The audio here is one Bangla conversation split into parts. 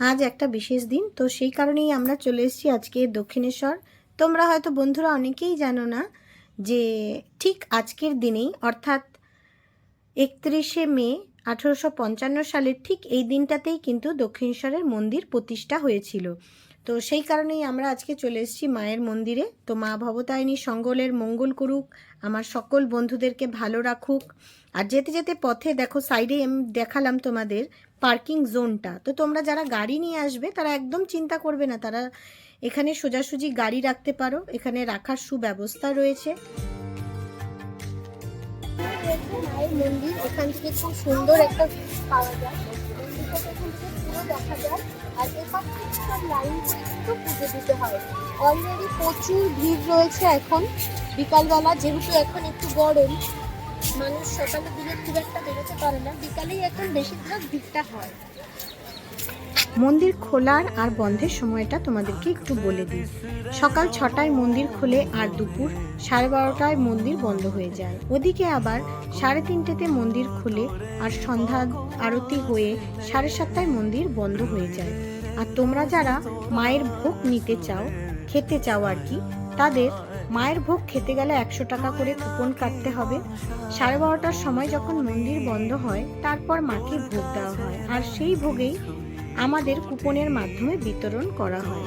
আজ একটা বিশেষ দিন, তো সেই কারণেই আমরা চলে এসেছি আজকে দক্ষিণেশ্বর। তোমরা হয়তো বন্ধুরা অনেকেই জানো না যে ঠিক আজকের দিনেই, অর্থাৎ একত্রিশে মে আঠেরোশো পঞ্চান্ন সালের ঠিক এই দিনটাতেই কিন্তু দক্ষিণেশ্বরের মন্দির প্রতিষ্ঠা হয়েছিল। তো সেই কারণেই আমরা আজকে চলে এসেছি মায়ের মন্দিরে। তো মা ভবতারিণী সঙ্গলের মঙ্গল করুক, আমার সকল বন্ধুদেরকে ভালো রাখুক। আর যেতে যেতে পথে দেখো সাইডে আমি দেখালাম তোমাদের পার্কিং জোনটা। তো তোমরা যারা গাড়ি নিয়ে আসবে, তারা একদম চিন্তা করবে না। তারা এখানে সোজাসুজি গাড়ি রাখতে পারো। এখানে রাখার সুব্যবস্থা রয়েছে। মন্দির এখান থেকে খুব সুন্দর একটা পাওয়া যায়। অলরেডি প্রচুর ভিড় রয়েছে এখন। বিকালবেলা যেহেতু এখন একটু গরম মানুষ সকালের দিকে খুব একটা বেরোতে পারে না, বিকালেই এখন বেশিরভাগ ভিড়টা হয়। মন্দির খোলার আর বন্ধের সময়টা তোমাদেরকে একটু বলে দিই। সকাল ছটায় মন্দির খোলে আর দুপুর সাড়ে বারোটায় মন্দির বন্ধ হয়ে যায়। ওদিকে আবার সাড়ে তিনটেতে মন্দির খুলে আর সন্ধ্যা আরতি হয়ে সাড়ে সাতটায় মন্দির বন্ধ হয়ে যায়। আর তোমরা যারা মায়ের ভোগ নিতে চাও, খেতে চাও আর কি, তাদের মায়ের ভোগ খেতে গেলে একশো টাকা করে কুপন কাটতে হবে। সাড়ে বারোটার সময় যখন মন্দির বন্ধ হয়, তারপর মাকে ভোগ দেওয়া হয়। আর সেই ভোগেই আমাদের কুপনের মাধ্যমে বিতরণ করা হয়।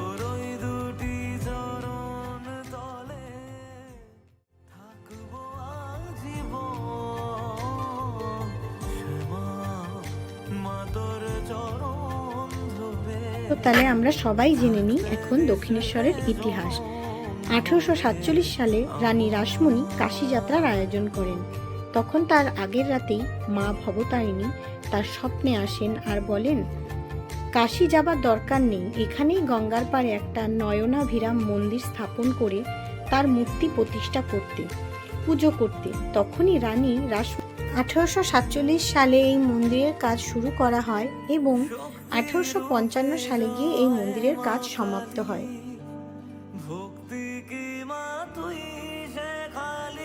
তো তাহলে আমরা সবাই জেনে নিই এখন দক্ষিণেশ্বরের ইতিহাস। আঠেরোশো সাতচল্লিশ সালে রানী রাসমণি কাশী যাত্রার আয়োজন করেন। তখন তার আগের রাতেই মা ভবতারিণী তার স্বপ্নে আসেন আর বলেন, কাশি যাবার দরকার নেই, এখানেই গঙ্গার পাড়ে একটা নয়নাভিরাম মন্দির স্থাপন করে তার মূর্তি প্রতিষ্ঠা করতে, পুজো করতে। তখনই রানী রাস আঠেরোশো সাতচল্লিশ সালে এই মন্দিরের কাজ শুরু করা হয় এবং আঠেরোশো পঞ্চান্ন সালে গিয়ে এই মন্দিরের কাজ সমাপ্ত হয়।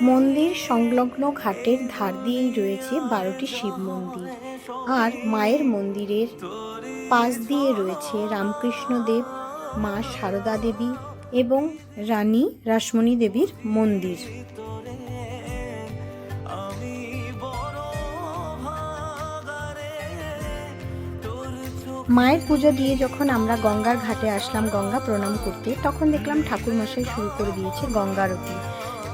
মন্দির সংলগ্ন ঘাটের ধার দিয়েই রয়েছে বারোটি শিব মন্দির। আর মায়ের মন্দিরের পাশ দিয়ে রয়েছে রামকৃষ্ণ দেব মা সারদা দেবী এবং রানী রাসমণি দেবীর মন্দির। মায়ের পুজো দিয়ে যখন আমরা গঙ্গার ঘাটে আসলাম গঙ্গা প্রণাম করতে, তখন দেখলাম ঠাকুরমশাই শুরু করে দিয়েছে গঙ্গারতি।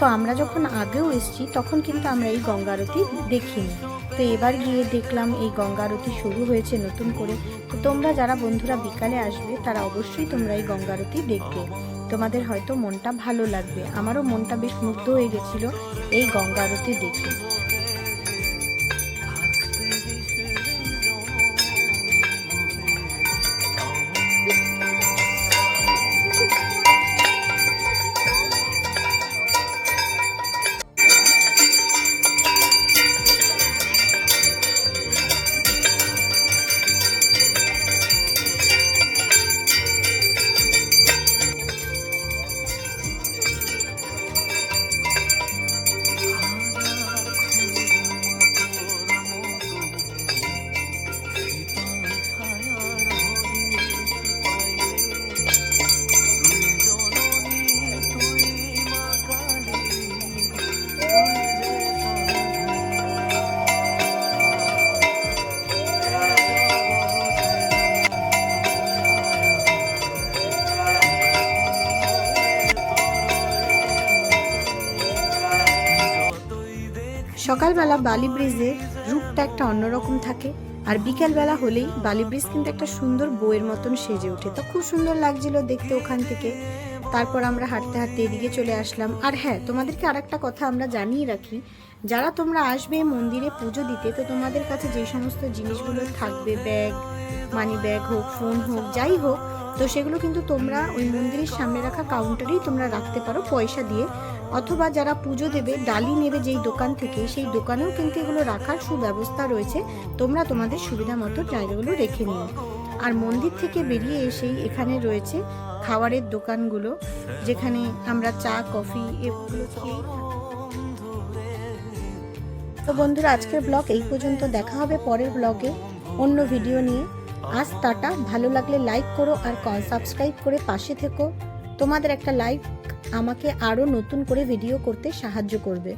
তো আমরা যখন আগেও এসেছি, তখন কিন্তু আমরা এই গঙ্গা আরতি দেখিনি। তো এবার গিয়ে দেখলাম এই গঙ্গা আরতি শুরু হয়েছে নতুন করে। তো তোমরা যারা বন্ধুরা বিকালে আসবে, তারা অবশ্যই তোমরা এই গঙ্গা আরতি দেখবে। তোমাদের হয়তো মনটা ভালো লাগবে। আমারও মনটা বেশ মুগ্ধ হয়ে গেছিল এই গঙ্গা আরতি দেখে। সকালবেলা বালি ব্রিজের রূপটা একটা অন্যরকম থাকে, আর বিকেলবেলা হলেই বালি ব্রিজ কিন্তু একটা সুন্দর বইয়ের মতন সেজে ওঠে। তো খুব সুন্দর লাগছিল দেখতে ওখান থেকে। তারপর আমরা হাঁটতে হাঁটতে এদিকে চলে আসলাম। আর হ্যাঁ তোমাদেরকে আর একটা কথা আমরা জানিয়ে রাখি, যারা তোমরা আসবে মন্দিরে পুজো দিতে, তো তোমাদের কাছে যে সমস্ত জিনিসগুলো থাকবে, ব্যাগ মানি ব্যাগ হোক ফোন হোক, যাই হোক তো সেগুলো কিন্তু তোমরা ওই মন্দিরের সামনে রাখা কাউন্টারেই তোমরা রাখতে পারো পয়সা দিয়ে। অথবা যারা পুজো দেবে, ডালি নেবে যেই দোকান থেকে, সেই দোকানেও কিন্তু এগুলো রাখার সুব্যবস্থা রয়েছে। তোমরা তোমাদের সুবিধা মতো জায়গাগুলো রেখে নিও। আর মন্দির থেকে বেরিয়ে এসেই এখানে রয়েছে খাবারের দোকানগুলো, যেখানে আমরা চা, কফি এগুলো তো বন্ধুরা, আজকের ব্লগ এই পর্যন্ত। দেখা হবে পরের ব্লগে অন্য ভিডিও নিয়ে। আজ টাটা। ভালো লাগলে লাইক করো আর সাবস্ক্রাইব করে পাশে থেকো। তোমাদের একটা লাইক আমাকে আরও নতুন করে ভিডিও করতে সাহায্য করবে।